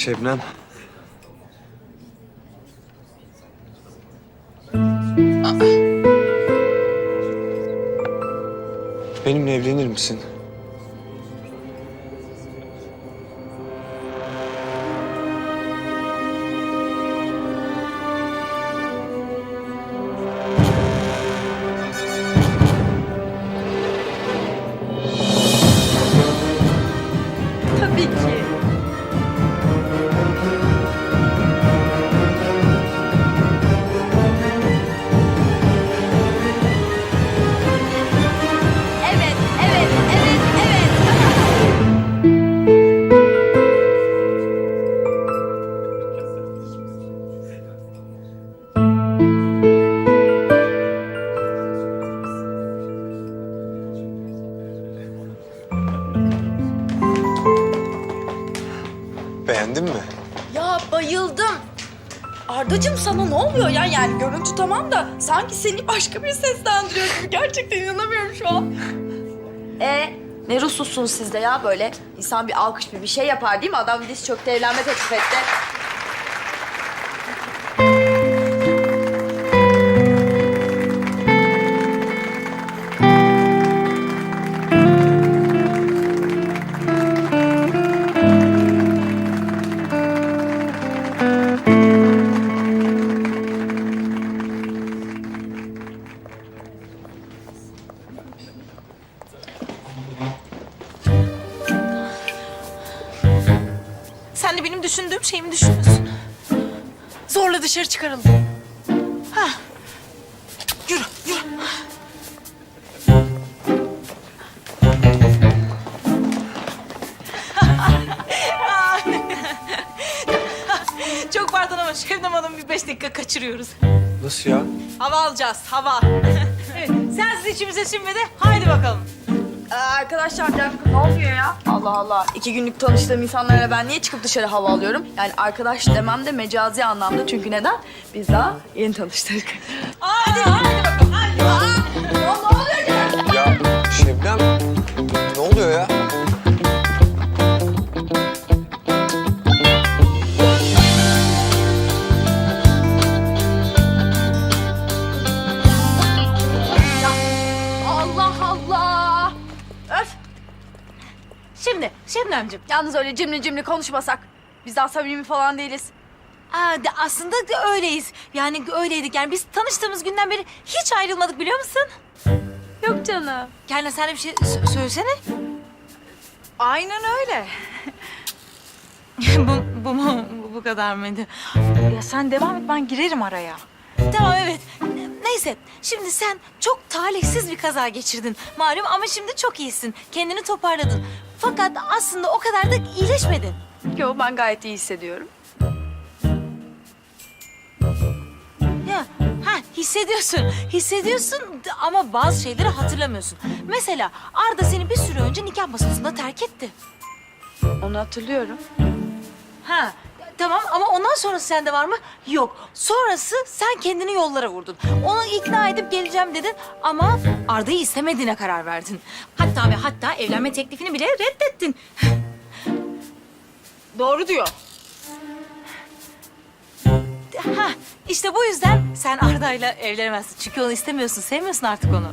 Şebnem. Benimle evlenir misin? Görüntü tamam da sanki seni başka bir seslendiriyor gibi. Gerçekten inanamıyorum şu an. E ne ruhsuzsunuz siz de ya böyle? İnsan bir alkış bir bir şey yapar değil mi? Adam diz çöktü evlenme teklif etti. Benim düşündüğüm şeyi mi düşünüyorsun? Zorla dışarı çıkarıldım. Ha. Yürü, yürü. Çok pardon ama Şebnem Hanım bir beş dakika kaçırıyoruz. Nasıl ya? Hava alacağız, hava. evet, sensiz içimize sinmedi. Haydi bakalım. Ee, arkadaşlar ne oluyor ya? Allah Allah. İki günlük tanıştığım insanlarla ben niye çıkıp dışarı hava alıyorum? Yani arkadaş demem de mecazi anlamda. Çünkü neden? Biz daha yeni tanıştık. Hadi, haydi bakalım, haydi. Ya Şebnem ne oluyor ya? Şebnemciğim, Yalnız öyle cimri cimri konuşmasak. Biz daha samimi falan değiliz. Aa, de aslında de öyleyiz. Yani öyleydik. Yani biz tanıştığımız günden beri hiç ayrılmadık biliyor musun? Yok canım. Kendine sen de bir şey sö- söylesene. Aynen öyle. bu, bu mu? Bu, bu kadar mıydı? Ya sen devam et ben girerim araya. Tamam evet. Neyse şimdi sen çok talihsiz bir kaza geçirdin malum ama şimdi çok iyisin. Kendini toparladın. Fakat aslında o kadar da iyileşmedin. Yo ben gayet iyi hissediyorum. Ya ha hissediyorsun. Hissediyorsun ama bazı şeyleri hatırlamıyorsun. Mesela Arda seni bir süre önce nikah masasında terk etti. Onu hatırlıyorum. Tamam ama ondan sonrası sende var mı? Yok. Sonrası sen kendini yollara vurdun. Onu ikna edip geleceğim dedin ama Arda'yı istemediğine karar verdin. Hatta ve hatta evlenme teklifini bile reddettin. Doğru diyor. Ha işte bu yüzden sen Arda'yla evlenemezsin. Çünkü onu istemiyorsun, sevmiyorsun artık onu.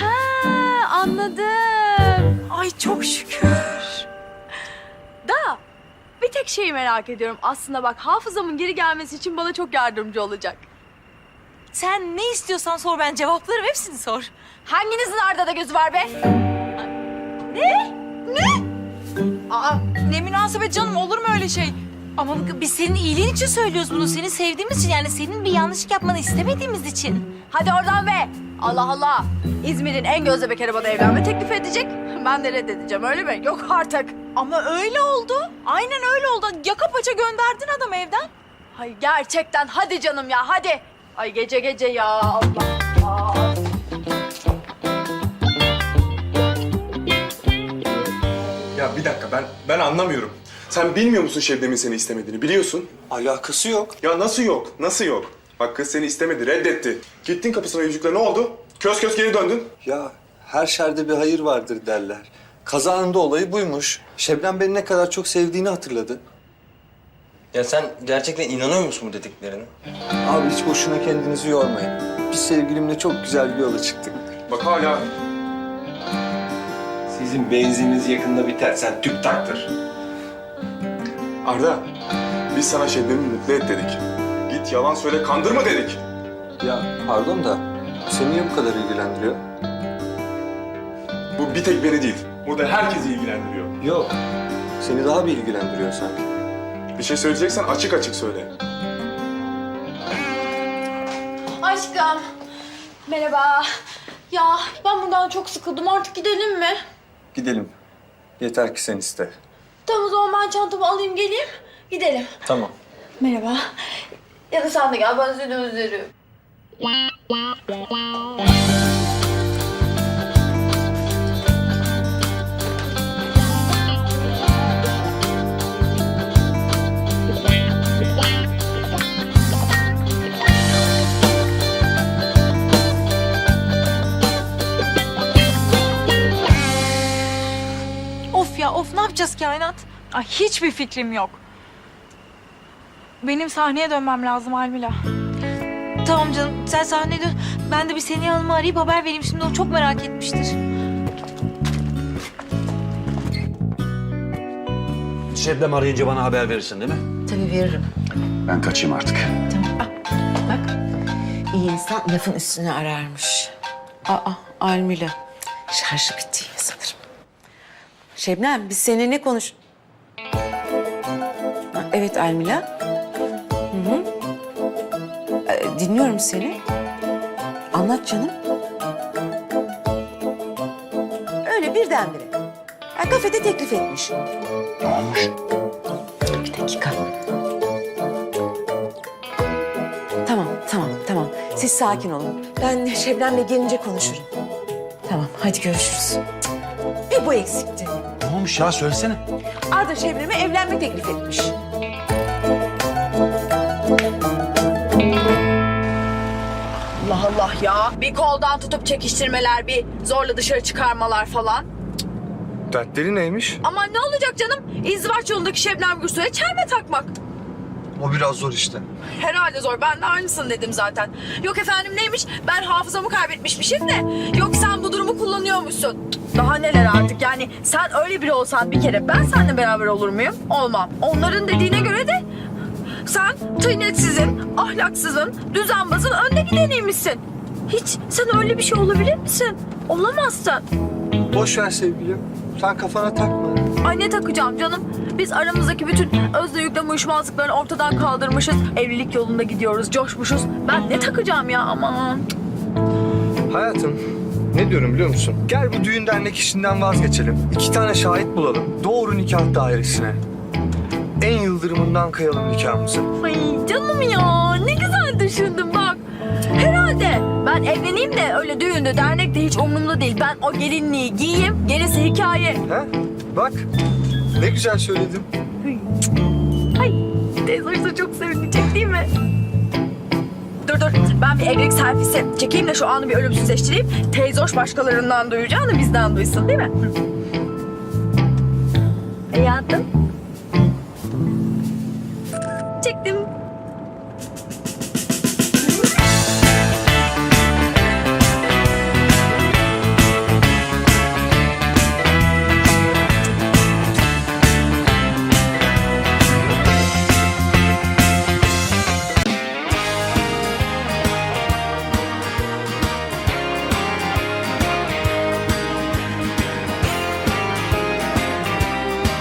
Ha anladım. Ay çok şükür. Tek şeyi merak ediyorum. Aslında bak hafızamın geri gelmesi için bana çok yardımcı olacak. Sen ne istiyorsan sor ben cevaplarım hepsini sor. Hanginizin Arda'da gözü var be? Aa ne münasebet canım olur mu öyle şey? Ama biz senin iyiliğin için söylüyoruz bunu. Seni sevdiğimiz için yani senin bir yanlışlık yapmanı istemediğimiz için. Hadi oradan be. Allah Allah. İzmir'in en gözde bekarı bana evlenme teklif edecek. Ben de reddedeceğim öyle mi? Yok artık. Ama öyle oldu. Aynen öyle oldu. Yaka paça gönderdin adam evden. Ay gerçekten hadi canım ya hadi. Ay gece gece ya Allah Allah. Ya bir dakika ben ben anlamıyorum. Sen bilmiyor musun Şebnem'in seni istemediğini? Biliyorsun. Alakası yok. Ya nasıl yok? Nasıl yok? Bak kız seni istemedi, reddetti. Gittin kapısına yüzükle ne oldu? Köz köz geri döndün. Ya her şerde bir hayır vardır derler. Kazanında olayı buymuş. Şebnem beni ne kadar çok sevdiğini hatırladı. Ya sen gerçekten inanıyor musun bu dediklerine? Abi hiç boşuna kendinizi yormayın. Biz sevgilimle çok güzel bir yola çıktık. Bak hala Sizin benzininiz yakında biter. Sen tüp taktır. Arda, biz sana Şebnem'i mutlu et dedik. Git yalan söyle, kandırma dedik. Ya pardon da seni niye bu kadar ilgilendiriyor? Bu bir tek beni değil. Burada herkesi ilgilendiriyor. Yok. Seni daha bir ilgilendiriyor sanki. Bir şey söyleyeceksen açık açık söyle. Aşkım. Merhaba. Ya ben buradan çok sıkıldım. Artık gidelim mi? Gidelim. Yeter ki sen iste. Tamam o zaman ben çantamı alayım geleyim. Gidelim. Tamam. Merhaba. Ya da sen de gel ben seni özlerim. Of ya of ne yapacağız kainat? Ay hiçbir fikrim yok. Benim sahneye dönmem lazım Almila. Tamam canım sen sahneye dön. Ben de bir seni yanıma arayıp haber vereyim. Şimdi o çok merak etmiştir. Şebnem arayınca bana haber verirsin değil mi? Tabii veririm. Ben kaçayım artık. Bak iyi insan lafın üstüne ararmış. Aa Almila. Şarjı bitti yine sanırım. Şebnem biz seninle ne konuş... Ha, Evet Almila. Dinliyorum seni. Anlat canım. Öyle birdenbire. Ha, kafede teklif etmiş. Ne olmuş? Bir dakika. Tamam, tamam, tamam. Siz sakin olun. Ben Şebnem'le gelince konuşurum. Tamam, hadi görüşürüz. Bir bu eksikti. Ne olmuş ya söylesene. Arda Şebnem'e evlenme teklif etmiş. Allah ya. Bir koldan tutup çekiştirmeler, bir zorla dışarı çıkarmalar falan. Dertleri neymiş? Ama ne olacak canım? İzdivaç yolundaki Şebnem Gürsoy'a çelme takmak. O biraz zor işte. Herhalde zor. Ben de aynısını dedim zaten. Yok efendim neymiş? Ben hafızamı kaybetmişmişim de. Yok sen bu durumu kullanıyormuşsun. Daha neler artık yani sen öyle biri olsan bir kere ben seninle beraber olur muyum? Olmam. Onların dediğine göre de sen tıynetsizin, ahlaksızın, düzenbazın önde gideniymişsin. Hiç sen öyle bir şey olabilir misin? Olamazsın. Boş ver sevgilim. Sen kafana takma. Ay ne takacağım canım? Biz aramızdaki bütün özle yüklem uyuşmazlıklarını ortadan kaldırmışız. Evlilik yolunda gidiyoruz, coşmuşuz. Ben ne takacağım ya aman. Hayatım, ne diyorum biliyor musun? Gel bu düğün dernek işinden vazgeçelim. İki tane şahit bulalım. Doğru nikah dairesine. En yıldırımından kıyalım nikahımızı. Ay canım ya ne güzel düşündün bak. Herhalde ben evleneyim de öyle düğünde dernekte hiç umurumda değil. Ben o gelinliği giyeyim gerisi hikaye. He? Bak, ne güzel söyledim. Ay teyze çok sevinecek değil mi? Dur dur ben bir evlilik selfie'si çekeyim de şu anı bir ölümsüzleştireyim. Teyze hoş başkalarından duyacağını bizden duysun değil mi? Hayatım